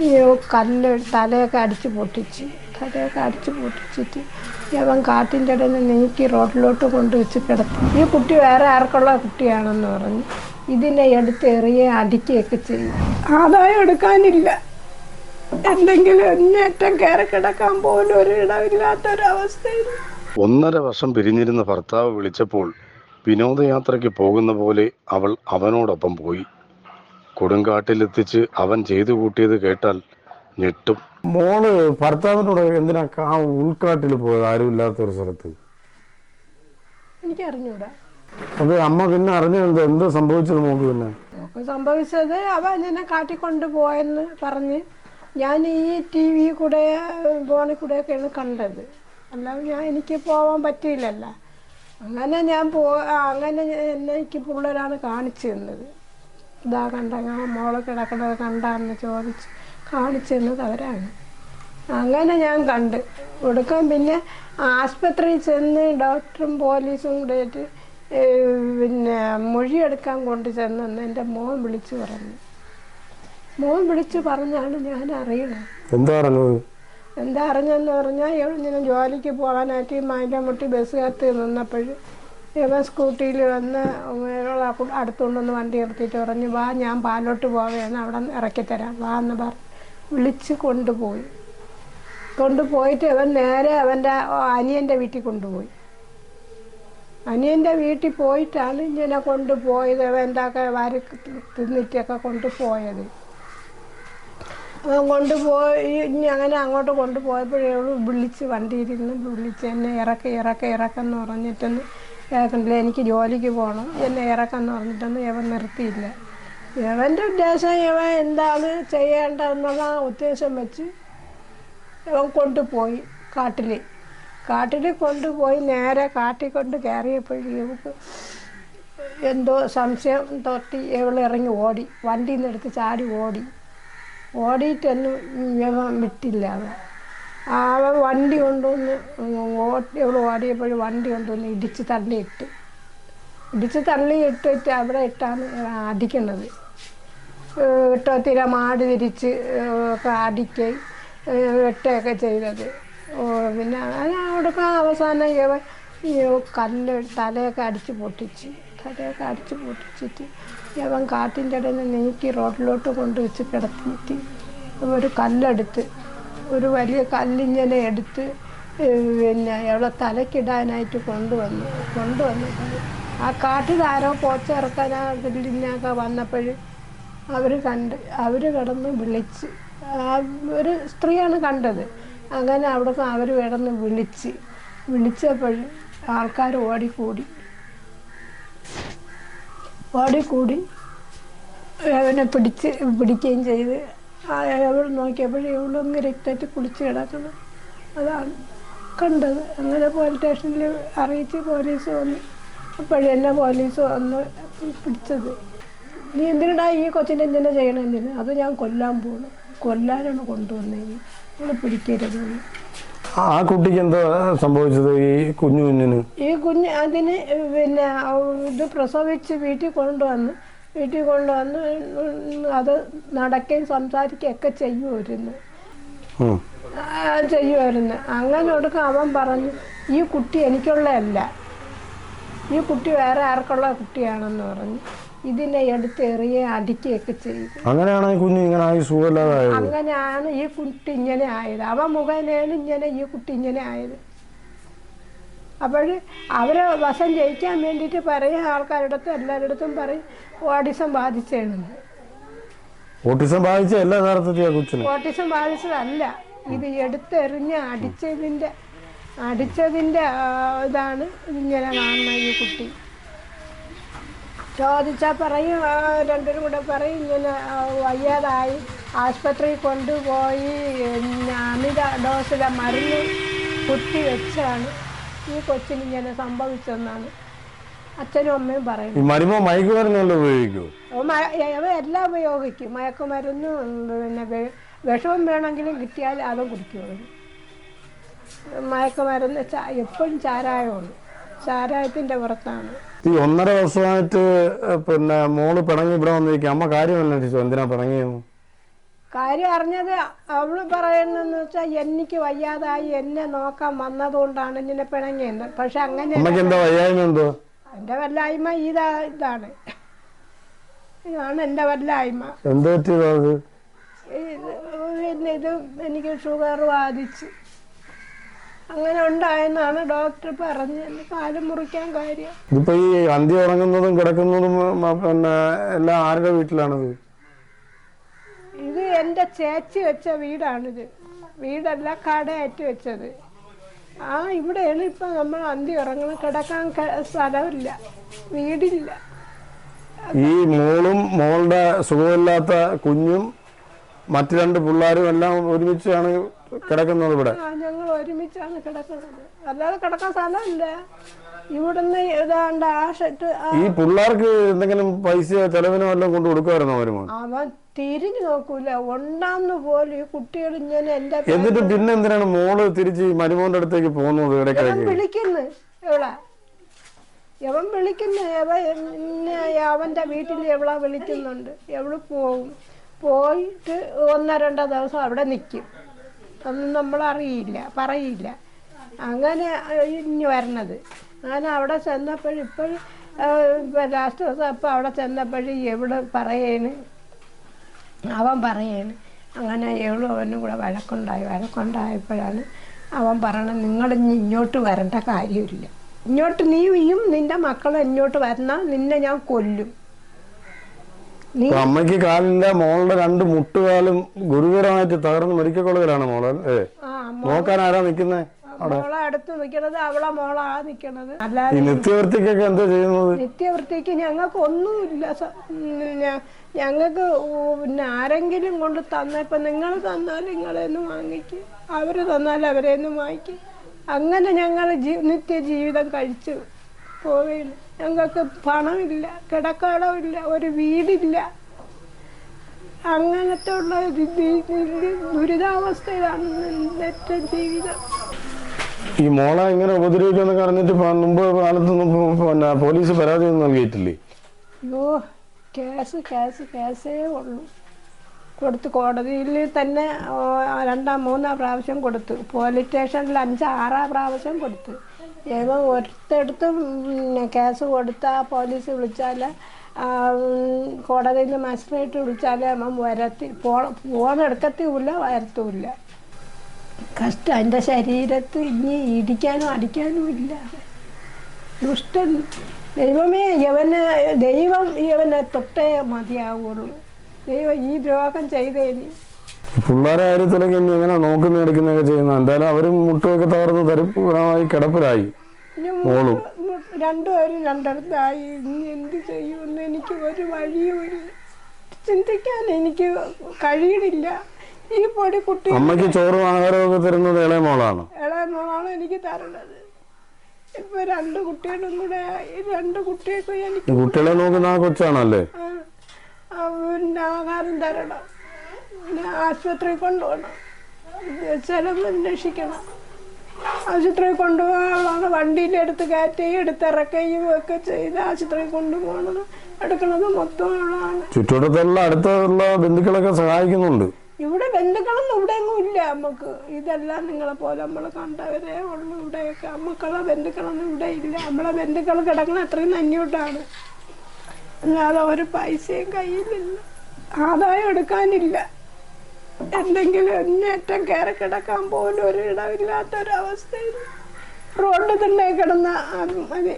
ഈ കല്ല് തലയൊക്കെ അടിച്ച് പൊട്ടിച്ച്. തലയൊക്കെ അടിച്ച് പൊട്ടിച്ചിട്ട് അവൻ കാട്ടിന്റെ ഇടയിൽ നീക്കി റോഡിലോട്ട് കൊണ്ടുവച്ച് കിടത്തി. ഈ കുട്ടി വേറെ ആർക്കുള്ള കുട്ടിയാണെന്ന് പറഞ്ഞു ഇതിനെ എടുത്ത് എറിയുകയും അടിക്കുകയൊക്കെ ചെയ്യും. ആദായം എടുക്കാനില്ല. എന്തെങ്കിലും എന്നേറ്റം കയറി കിടക്കാൻ പോലും ഒരു ഇടമില്ലാത്തൊരവസ്ഥയിൽ ഒന്നര വർഷം പിരിഞ്ഞിരുന്ന ഭർത്താവ് വിളിച്ചപ്പോൾ വിനോദയാത്രയ്ക്ക് പോകുന്ന പോലെ അവൾ അവനോടൊപ്പം പോയി. കൊടുങ്കാട്ടിലെത്തിച്ച് അവൻ ചെയ്തു കൂട്ടിയത് കേട്ടാൽ ഞെട്ടും. മോൾ ഭർത്താവിനോട് എന്തിനാ ആ ഉൾക്കാട്ടിൽ പോയത്? ആരും ഇല്ലാത്ത ഒരു സ്ഥലത്ത്. അത് അമ്മ പിന്നെ അറിഞ്ഞത് എന്ത് സംഭവിച്ചത് മോക്ക് പിന്നെ? സംഭവിച്ചത് അവ എന്നെ കാട്ടിക്കൊണ്ട് പോയെന്ന് പറഞ്ഞ് ഞാൻ ഈ ടി വി കൂടെ ഫോണിൽ കൂടെയൊക്കെയാണ് കണ്ടത്. അല്ലാതെ ഞാൻ എനിക്ക് പോവാൻ പറ്റിയില്ലല്ലോ. അങ്ങനെ ഞാൻ പോ അങ്ങനെ എന്നെ എനിക്ക് പിള്ളേരാണ് കാണിച്ചു തന്നത്. ഇതാ കണ്ടങ്ങ മോൾ കിടക്കുന്നത് കണ്ടാന്ന് ചോദിച്ച് കാണിച്ചു തന്നത് അവരാണ്. അങ്ങനെ ഞാൻ കണ്ട്. ഒടുക്കം പിന്നെ ആസ്പത്രിയിൽ ചെന്ന് ഡോക്ടറും പോലീസും കൂടെയിട്ട് പിന്നെ മൊഴിയെടുക്കാൻ കൊണ്ട് ചെന്നെന്ന് എന്റെ മോൻ വിളിച്ചു പറഞ്ഞു. മോൻ വിളിച്ചു പറഞ്ഞാണ് ഞാൻ അറിയണത് എന്താ പറഞ്ഞു എന്താ അറിഞ്ഞെന്ന് പറഞ്ഞാൽ ഞാൻ ജോലിക്ക് പോകാനായിട്ട് ഈ മൈലമുട്ടി ബസ് കാത്ത് നിന്നപ്പോൾ ഇവൻ സ്കൂട്ടിയിൽ വന്ന് അടുത്തുകൊണ്ടൊന്ന് വണ്ടി നിർത്തിയിട്ട് പറഞ്ഞു വാ ഞാൻ പാലോട്ട് പോവുകയാണ് അവിടെ ഇറക്കിത്തരാം വാ എന്ന് പറഞ്ഞ്. വിളിച്ച് കൊണ്ടുപോയി. കൊണ്ടുപോയിട്ട് അവൻ നേരെ അവന്റെ അനിയന്റെ വീട്ടിൽ കൊണ്ടുപോയി. അനിയന്റെ വീട്ടിൽ പോയിട്ടാണ് ഇങ്ങനെ കൊണ്ടുപോയത് ഇവന്റെയൊക്കെ വാരി തിന്നിട്ടൊക്കെ കൊണ്ടുപോയത്. കൊണ്ടുപോയി അങ്ങനെ അങ്ങോട്ട് കൊണ്ടുപോയപ്പോഴേ വിളിച്ച് വണ്ടിയിരുന്ന് വിളിച്ച് എന്നെ ഇറക്കി ഇറക്കി ഇറക്കെന്ന് പറഞ്ഞിട്ടൊന്ന് കേൾക്കണ്ടില്ല എനിക്ക് ജോലിക്ക് പോകണം എന്നെ ഇറക്കെന്ന് പറഞ്ഞിട്ടൊന്നും ഇവൻ നിർത്തിയില്ല. ഇവന്റെ ഉദ്ദേശം ഇവൻ എന്താണ് ചെയ്യേണ്ടതെന്നുള്ള ഉദ്ദേശം വെച്ച് ഇവൻ കൊണ്ടുപോയി കാട്ടിൽ കാട്ടിൽ കൊണ്ടുപോയി നേരെ കാട്ടിൽ കൊണ്ട് കയറിയപ്പോഴേക്ക് എന്തോ സംശയം തൊട്ടി ഇവളിറങ്ങി ഓടി. വണ്ടിയിൽ നിന്ന് എടുത്ത് ചാടി ഓടി. ഓടിയിട്ടൊന്നും ഇവൻ വിട്ടില്ല. അവൻ അവൻ വണ്ടി കൊണ്ടുവന്ന് ഓട്ടി അവൾ ഓടിയപ്പോൾ വണ്ടി കൊണ്ടുവന്ന് ഇടിച്ച് തള്ളിയിട്ട്. ഇടിച്ച് തള്ളി ഇട്ടിട്ട് അവിടെ ഇട്ടാണ് അടിക്കുന്നത്. ഇട്ടോ തിര മാട് തിരിച്ച് ഒക്കെ അടിക്കുകയും വെട്ടുകയൊക്കെ ചെയ്തത്. പിന്നെ അവിടെ അവിടെയൊക്കെ അവസാനം ഇവൻ കല്ല് തലയൊക്കെ അടിച്ച് പൊട്ടിച്ച് തലയൊക്കെ അടിച്ച് പൊട്ടിച്ചിട്ട് ഇവൻ കാട്ടിന്റെ ഇടയിൽ നീക്കി റോഡിലോട്ട് കൊണ്ടുവച്ച് കിടത്തിയിട്ട് ഒരു കല്ലെടുത്ത് ഒരു വലിയ കല്ലിങ്ങനെ എടുത്ത് പിന്നെ അവളെ തലക്കിടാനായിട്ട് കൊണ്ടുവന്നു കൊണ്ടുവന്നപ്പോൾ ആ കാട്ടുകാരോ ആരോ പോച്ച ഇറക്കാൻ ആ കല്ലിനൊക്കെ വന്നപ്പോൾ അവർ കണ്ട് അവർ കിടന്ന് വിളിച്ച്. ഒരു സ്ത്രീയാണ് കണ്ടത്. അങ്ങനെ അവിടെ അവർ കിടന്ന് വിളിച്ച് വിളിച്ചപ്പോൾ ആൾക്കാർ ഓടിക്കൂടി. ഓടിക്കൂടി അവനെ പിടിച്ച് പിടിക്കുകയും ചെയ്ത്. അവൾ നോക്കിയപ്പോൾ അങ്ങ് രക്തമായിട്ട് കുളിച്ച് കിടക്കണം അതാണ് കണ്ടത്. അങ്ങനെ പോലീസ് സ്റ്റേഷനിൽ അറിയിച്ച് പോലീസ് വന്നു അപ്പോഴെന്നെ പോലീസ് വന്ന് പിടിച്ചത്. നീ എന്തിനാ ഈ കൊച്ചിനെ എന്തിനാ ചെയ്യണം? അത് ഞാൻ കൊല്ലാൻ പോകണം കൊല്ലാനാണ് കൊണ്ടുവന്നത് ഇവിടെ പിടിക്കരുത്. ആ ആ കുട്ടിക്ക് എന്താ സംഭവിച്ചത് ഈ കുഞ്ഞു കുഞ്ഞിന്? ഈ കുഞ്ഞ് അതിന് പിന്നെ ഇത് പ്രസവിച്ച് വീട്ടിൽ കൊണ്ടുവന്ന് വീട്ടിൽ കൊണ്ടുവന്ന് അത് നടക്കുകയും സംസാരിക്കുകയും ഒക്കെ ചെയ്യുമായിരുന്നു ചെയ്യുമായിരുന്നു അങ്ങനെ ഒടുക്കം അവൻ പറഞ്ഞു ഈ കുട്ടി എനിക്കുള്ളതല്ല. ഈ കുട്ടി വേറെ ആർക്കുള്ള കുട്ടിയാണെന്ന് പറഞ്ഞു. ഇതിനെ എടുത്ത് എറിയുകയും അടിക്കുകയൊക്കെ ചെയ്തു. അങ്ങനെയാണ് കുഞ്ഞു ഇങ്ങനെ ആയി സുഖമില്ലാതായത്. അങ്ങനെയാണ് ഈ കുട്ടി ഇങ്ങനെ ആയത്. അവൻ മുഖേനയാണ് ഇങ്ങനെ ഈ കുട്ടി ഇങ്ങനെ ആയത്. അപ്പോൾ അവരെ വശം ജയിക്കാൻ വേണ്ടിയിട്ട് പറയും ആൾക്കാരുടെ അടുത്ത് എല്ലാവരുടെ പറയും ഓട്ടിസം ബാധിച്ചേണെന്ന്. ഓട്ടിസം ബാധിച്ച എല്ലാ യഥാർത്ഥത്തിൽ ആ കൊച്ചിന്? ഓട്ടിസം ബാധിച്ചതല്ല. ഇത് എടുത്തെറിഞ്ഞ് അടിച്ചതിന്റെ അടിച്ചതിന്റെ ഇതാണ് ഇങ്ങനെ കാണുന്ന ഈ കുട്ടി. ചോദിച്ചാൽ പറയും രണ്ടുപേരും കൂടെ പറയും ഇങ്ങനെ വയ്യാതായി ആശുപത്രിയിൽ കൊണ്ടുപോയി അമിത ഡോസിലെ മരുന്ന് കുത്തി വെച്ചാണ്. ഈ കൊച്ചിന് ഇങ്ങനെ സംഭവിച്ചെന്നാണ് അച്ഛനും അമ്മയും പറയുന്നത്. ഈ മരുമോ മയക്കുമരുന്നല്ലോ ഉപയോഗിക്കൂ? എല്ലാം ഉപയോഗിക്കും. മയക്കുമരുന്ന് പിന്നെ വിഷവും വേണമെങ്കിലും കിട്ടിയാൽ അതും കുടിക്കും മയക്കുമരുന്ന് എപ്പോഴും ചാരായമാണ് ചാരായത്തിന്റെ പുറത്താണ്. ഈ ഒന്നര വർഷമായിട്ട് പിന്നെ മോൾ പിണങ്ങി ഇവിടെ വന്നിരിക്കും അമ്മ കാര്യമല്ല എന്തിനാ പിണങ്ങിയെന്ന് കാര്യം അറിഞ്ഞത് അവൾ പറയുന്ന വെച്ചാൽ എനിക്ക് വയ്യാതായി എന്നെ നോക്കാൻ വന്നതുകൊണ്ടാണ് ഇങ്ങനെ പിണങ്ങിയെന്ന് പക്ഷെ അങ്ങനെ എന്റെ വല്ലായ്മ ഇതാ ഇതാണ്. ഇതാണ് എന്റെ വല്ലായ്മ. പിന്നെ ഇത് എനിക്ക് ഷുഗർ ബാധിച്ച്. അങ്ങനെ ഉണ്ടായെന്നാണ് ഡോക്ടർ പറഞ്ഞത്. കാൽ മുറിക്കാൻ കാര്യം. ഇതിപ്പോ ഈ അന്തി ഉറങ്ങുന്നതും കിടക്കുന്നതും പിന്നെ എല്ലാം ആരുടെ വീട്ടിലാണത്? എന്റെ ചേച്ചി വെച്ച വീടാണിത്. വീടല്ല കടയേറ്റ് വെച്ചത്. ആ ഇവിടെയാണ് ഇപ്പം നമ്മൾ അന്തി ഇറങ്ങുന്നത് കിടക്കാൻ സ്ഥലമില്ല. വീടില്ല. ഈ മോളും മോളുടെ സുഖമില്ലാത്ത കുഞ്ഞും മറ്റു രണ്ട് പിള്ളേരും എല്ലാം ഒരുമിച്ചാണ് കിടക്കുന്നത് ഇവിടെ? ഞങ്ങൾ ഒരുമിച്ചാണ് കിടക്കുന്നത്. അല്ലാതെ കിടക്കാൻ സ്ഥലമില്ല. ഇവിടുന്ന് ഏതാണ്ട് ആ ഷെട്ട് ഈ പിള്ളേർക്ക് എന്തെങ്കിലും പൈസയോ ചെലവിനോ എല്ലാം കൊണ്ടു കൊടുക്കുമായിരുന്നോ വരുമോ അവൻ തിരിഞ്ഞു നോക്കൂല. ഉണ്ടാന്ന് പോലും ഈ കുട്ടികൾ ഇങ്ങനെ എന്റെ എന്നിട്ട് പിന്നെ എന്തിനാണ് മോൾ തിരിച്ച് മരുമോന്റെ അടുത്തേക്ക് പോകുന്നത് ഇടയ്ക്കിടയ്ക്ക് വിളിക്കുന്നു. എവളാ എവൻ വിളിക്കുന്നു. എവ അവന്റെ വീട്ടിൽ എവളാ വിളിക്കുന്നുണ്ട്? എവൾ പോവും. പോയിട്ട് ഒന്നോ രണ്ടോ ദിവസം അവിടെ നിൽക്കും ഒന്നും നമ്മൾ അറിയില്ല പറയില്ല. അങ്ങനെ ഇനി വരണത്. അങ്ങനെ അവിടെ ചെന്നപ്പോഴും ഇപ്പോൾ ലാസ്റ്റ് ദിവസം അപ്പോൾ അവിടെ ചെന്നപ്പോഴും എവിടെ പറയേന് അവൻ പറയാണ് അങ്ങനെ ഏഴു അവനും കൂടെ വഴക്കുണ്ടായി. വഴക്കുണ്ടായപ്പോഴാണ് അവൻ പറയണത് നിങ്ങൾ ഇങ്ങോട്ട് വരേണ്ട കാര്യമില്ല. ഇങ്ങോട്ട് നീയും നിന്റെ മക്കളും ഇങ്ങോട്ട് വന്നാൽ നിന്നെ ഞാൻ കൊല്ലും. അമ്മയ്ക്ക് കാലില്ല മോളുടെ രണ്ട് മുട്ടുകാലും ഗുരുതരമായിട്ട് തകർന്ന് മെഡിക്കൽ കോളേജിലാണ് മോളെ നോക്കാൻ ആരാ നിക്കുന്നേ മോളെ അടുത്ത് നിൽക്കണത് അവളെ മോളാ നിൽക്കണത് ഈ അല്ലാതെ നിത്യവൃത്തിക്കൊക്കെ എന്താ ചെയ്യുന്നത്? നിത്യവൃത്തിക്ക് ഞങ്ങൾക്ക് ഒന്നുമില്ല ഞങ്ങൾക്ക് പിന്നെ ആരെങ്കിലും കൊണ്ട് തന്ന ഇപ്പൊ നിങ്ങൾ തന്നാൽ നിങ്ങളെന്നും വാങ്ങിക്കും. അവർ തന്നാൽ അവരെന്ന് വാങ്ങിക്കും. അങ്ങനെ ഞങ്ങൾ നിത്യജീവിതം നിത്യ ജീവിതം കഴിച്ചു പോവുകയാണ്. ഞങ്ങൾക്ക് പണമില്ല കിടക്കാടമില്ല ഒരു വീടില്ല. അങ്ങനത്തെ ഉള്ള ദുരിതാവസ്ഥയിലാണ് എന്റെ ജീവിതം. ഈ മോളെ ഇങ്ങനെ ഉപദ്രവിക്കുമെന്നൊക്കെ അറിഞ്ഞിട്ട് പ- മുമ്പ് കാലത്തൊന്നും പോലീസ് പരാതി ഒന്നും നൽകിയിട്ടില്ലേ? അയ്യോ കേസ് കേസ് കേസേ ഉള്ളൂ. കൊടുത്ത് കോടതിയിൽ തന്നെ രണ്ടാം മൂന്നാം പ്രാവശ്യം കൊടുത്തു. പോലീസ് സ്റ്റേഷനിൽ അഞ്ച് ആറാം പ്രാവശ്യം കൊടുത്തു. ഏവൻ ഒരിടത്തും കേസ് കൊടുത്താൽ പോലീസ് വിളിച്ചാൽ കോടതിയിൽ മജിസ്ട്രേറ്റ് വിളിച്ചാൽ അമ്മ വരത്തി പോ പോണെടുക്കത്തുമില്ല വരത്തുമില്ല. കഷ്ടം. എന്റെ ശരീരത്ത് ഇനി ഇടിക്കാനും അടിക്കാനും ഇല്ല. ദുഷ്ടൻ ദൈവമേ യവന് ദൈവം യവനെ തൊട്ടേ മതിയാവുള്ളൂ. ദൈവം ഈ ദ്രോഹം ചെയ്തേനി. പിള്ളേരെ കാര്യത്തിലൊക്കെ ഇനി എങ്ങനെ നോക്കുന്ന എടുക്കുന്നൊക്കെ ചെയ്യുന്ന? എന്തായാലും അവരും മുട്ടുമൊക്കെ തകർന്ന് തരിപ്പുരമായി കിടപ്പിലായി. മോളും. രണ്ടുപേരും രണ്ടിടത്തായി. ഇനി എന്ത് ചെയ്യുമെന്ന് എനിക്ക് ഒരു വഴിയുമില്ല. ചിന്തിക്കാൻ എനിക്ക് കഴിയണില്ല. ഈ പൊടി കുട്ടി അമ്മയ്ക്ക് ചോറും ആഹാരമൊക്കെ തരുന്നത് ഇളയ മോളാണ്. ഇളയ മോളാണ് എനിക്ക് തരണത് ഇപ്പൊ രണ്ട് കുട്ടികളും കൂടെ രണ്ടു രണ്ട് കുട്ടികൾക്കും എനിക്ക് ഈ കുട്ടികളെ നോക്കുന്ന ആ കൊച്ചാണല്ലേ? പിന്നെ ആഹാരം തരണം. പിന്നെ ആശുപത്രി കൊണ്ടുപോകണം. ചിലവ് അന്വേഷിക്കണം. ആശുപത്രി കൊണ്ടുപോകാനുള്ളതാണ് വണ്ടിയിലെടുത്ത് കയറ്റുകയും എടുത്തിറക്കുകയും ഒക്കെ ചെയ്ത് ആശുപത്രി കൊണ്ടുപോകണത് എടുക്കണത് മൊത്തം ഉള്ളതാണ്. ചുറ്റുവട്ടത്തുള്ള അടുത്തുള്ള ബന്ധുക്കളൊക്കെ സഹായിക്കുന്നുണ്ട്. ഇവിടെ ബന്ധുക്കളൊന്നും ഇവിടെ ഇല്ല നമുക്ക് ഇതെല്ലാം നിങ്ങളെ പോലെ നമ്മൾ കണ്ടവരേ ഉള്ളൂ. ഇവിടെയൊക്കെ നമുക്കുള്ള ബന്ധുക്കളൊന്നും ഇവിടെ ഇല്ല. നമ്മളെ ബന്ധുക്കൾ കിടക്കുന്ന അത്രയും നന്യൂട്ടാണ് അല്ലാതെ ഒരു പൈസയും കയ്യിലില്ല. ആദായം എടുക്കാനില്ല. എന്തെങ്കിലും എന്നേറ്റം കയറി കിടക്കാൻ പോലും ഒരു ഇടമില്ലാത്തൊരവസ്ഥയിൽ റോഡ് തന്നെ കിടന്ന മതി.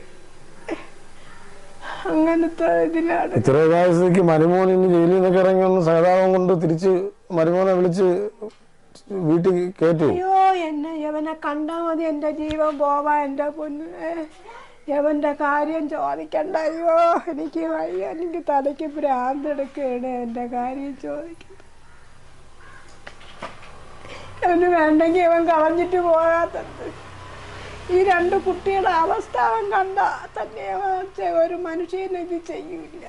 അങ്ങനത്തെ ഇതിലാണ്. ഇത്ര വയസ്സേക്ക് മരുമോൻ ഇനി ജയിലിൽ നിന്നൊക്കെ ഇറങ്ങി ഒന്ന് സഹതാപം കൊണ്ട് തിരിച്ച് മരുമോനെ വിളിച്ച് വീട്ടിൽ കേട്ടു അയ്യോ എന്നെ യവനെ കണ്ടാ മതി. എന്റെ ജീവൻ പോവാ എന്റെ പൊന്ന്. യവന്റെ കാര്യം ചോദിക്കണ്ട. അയ്യോ എനിക്ക് വയ്യ. എനിക്ക് തലയ്ക്ക് ഭ്രാന്തെടുക്കുകയാണ് എന്റെ കാര്യം ചോദിക്കുന്നത് അവന് വേണ്ടെങ്കിൽ അവൻ കളഞ്ഞിട്ട് പോകാത്തത്. ഈ രണ്ട് കുട്ടികളുടെ അവസ്ഥ അവൻ കണ്ട. തന്നെ ഒരു മനുഷ്യനെ ഇത് ചെയ്യൂല.